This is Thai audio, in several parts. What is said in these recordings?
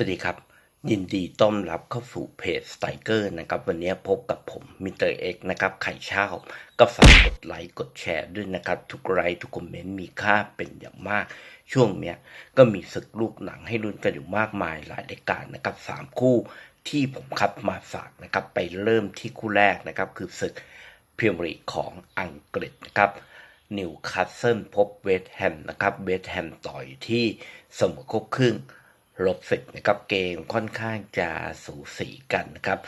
สวัสดีครับ ยินดีต้อนรับเข้าสู่เพจสไตเกอร์นะครับ วันนี้พบกับผมมิเตอร์เอ็กนะครับ ไข่เช่าก็ฝากกดไลค์กดแชร์ด้วยนะครับ ทุกไลค์ทุกคอมเมนต์มีค่าเป็นอย่างมาก ช่วงเนี้ยก็มีศึกลูกหนังให้ลุ้นกันอยู่มากมายหลายรายการนะครับสามคู่ที่ผมคัดมาฝากนะครับ ไปเริ่มที่คู่แรกนะครับ คือศึกพรีเมียร์ลีกของอังกฤษนะครับนิวคาสเซิลพบเวสต์แฮมนะครับเวสต์แฮมต่อยที่เสมอครบครึ่ง ลบสิบนะครับเกมค่อนข้างจะสูสีกันนะครับ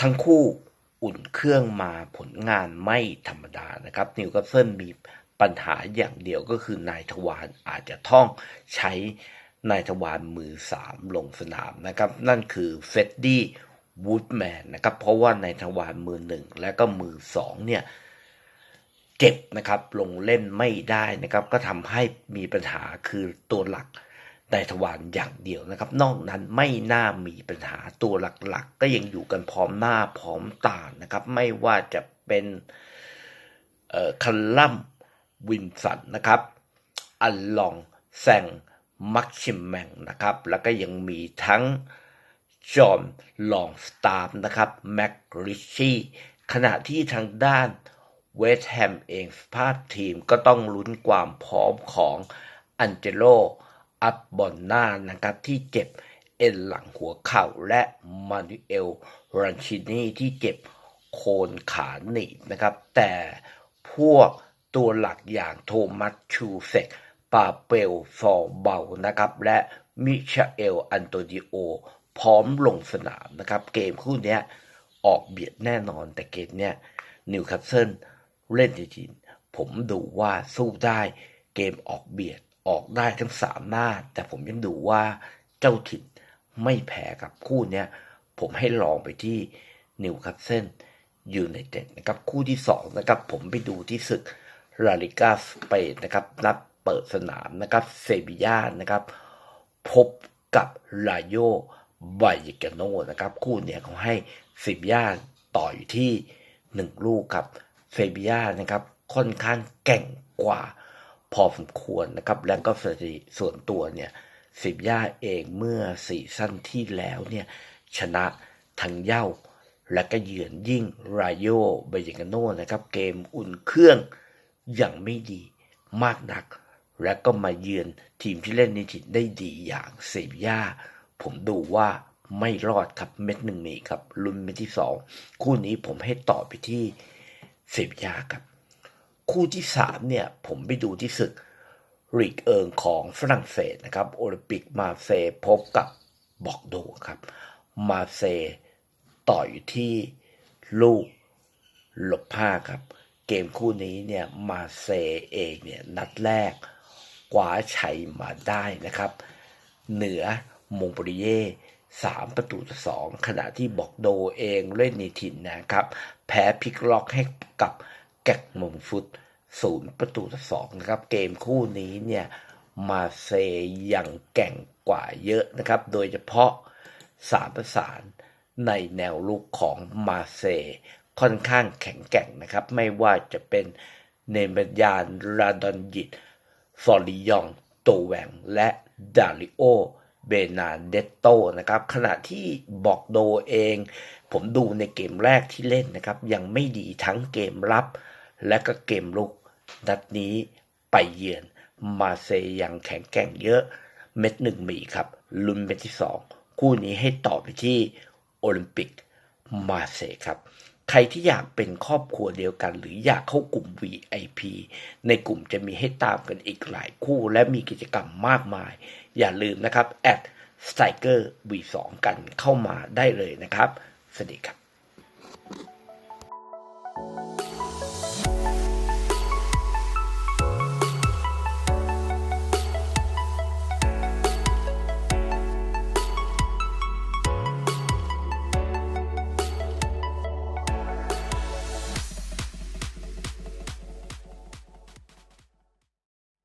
ทั้งคู่อุ่นเครื่องมาผลงานไม่ธรรมดานะครับนิวคาสเซิลมีปัญหาอย่างเดียวก็คือนายทวารอาจจะต้องใช้นายทวารมือสามลงสนามนะครับ นั่นคือเฟดดี้วูดแมนนะครับ เพราะว่านายทวารมือหนึ่งและก็มือสองเนี่ยเจ็บนะครับลงเล่นไม่ได้นะครับ ก็ทำให้มีปัญหาคือตัวหลัก นายทวารอย่างเดียวนะครับ นอกนั้นไม่น่ามีปัญหาตัวหลักๆ ก็ยังอยู่กันพร้อมหน้าพร้อมตานะครับ ไม่ว่าจะเป็นคัลลัมวินสันนะครับ อัลลองแซงมักชิมแมงนะครับ แล้วก็ยังมีทั้งจอห์นลองสตาร์นะครับแม็กริชชี่ขณะที่ทางด้านเวสต์แฮมเองสภาพทีมก็ต้องลุ้นความพร้อมของอันเจโล อัพบอนนานะครับที่เจ็บเอ็นหลังหัวเข่าและมานูเอลรันชินีที่เจ็บโคนขาหนีบนะครับ แต่พวกตัวหลักอย่างโทมัสชูเซกปาเปลฟอร์เบานะครับ และมิชาเอลอันโตดิโอ พร้อมลงสนามนะครับ เกมคู่นี้ออกเบียดแน่นอนแต่เกมเนี้ยนิวคาสเซิลเล่นจริงผมดูว่าสู้ได้เกมออกเบียด ออกได้ทั้งสามหน้า แต่ผมยังดูว่าเจ้าถิ่นไม่แพ้กับคู่เนี้ย ผมให้ลองไปที่นิวคาสเซิลยูไนเต็ดนะครับคู่ที่สองนะครับผมไปดูที่ศึกลาลิกาสเปนนะครับนัดเปิดสนามนะครับเซบียานะครับ พบกับลาโยไบเกโนนะครับ คู่เนี้ยเขาให้เซบียาต่ออยที่หนึ่งลูกครับเซบียานะครับค่อนข้างแก่งกว่า พอสมควรนะครับ แล้วก็สถิติส่วนตัวเนี่ยสิบย่าเองเมื่อสี่สั้นที่แล้วเนี่ยชนะทั้งเย่าและก็เยือนยิ่งรายโยเบยกาโนนะครับ เกมอุ่นเครื่องอย่างไม่ดีมากนัก และก็มาเยือนทีมที่เล่นในถิ่นได้ดีอย่างเซบีย่า ผมดูว่าไม่รอดครับเม็ดหนึ่งนี้ครับ ลุ้นเม็ดที่สองคู่นี้ผมให้ต่อไปที่เซบีย่าครับ คู่ที่สามเนี่ยผมไปดูที่ศึกลีกเอิงของฝรั่งเศสนะครับ โอลิมปิกมาเซพบกับบอกโดครับ มาเซต่อยที่ลูกหลบห้าครับ เกมคู่นี้เนี่ยมาเซเองเนี่ยนัดแรกกว่าชัยมาได้นะครับ เหนือมงปริเย่สามประตูต่อสองขณะที่บอกโดเองเล่นในถิ่นนะครับ แพ้พลิกล็อกให้กับ กกมงฟุตศูนย์ประตูต่อสองนะครับ เกมคู่นี้เนี่ยมาเซยังแก่งกว่าเยอะนะครับ โดยเฉพาะสามประสานในแนวลุกของมาเซค่อนข้างแข็งแกร่งนะครับ ไม่ว่าจะเป็นเนเมยานราดอนยิตฟอริยองโตแหวงและดาริโอเบนาเดตโตนะครับ ขณะที่บอกโดเอง ผมดูในเกมแรกที่เล่นนะครับ ยังไม่ดีทั้งเกมรับ และก็เกมลุก นัดนี้ไปเยือน มาเซยังแข็งแกร่งเยอะ เม็ดหนึ่งมีครับ ลุ้นเม็ดที่สองคู่นี้ให้ต่อไปที่โอลิมปิกมาเซครับ ใครที่อยากเป็นครอบครัวเดียวกัน หรืออยากเข้ากลุ่ม VIP ในกลุ่มจะมีให้ตามกันอีกหลายคู่ และมีกิจกรรมมากมาย อย่าลืมนะครับแอดสไตเกอร์ V2 กันเข้ามาได้เลยนะครับ สวัสดีครับ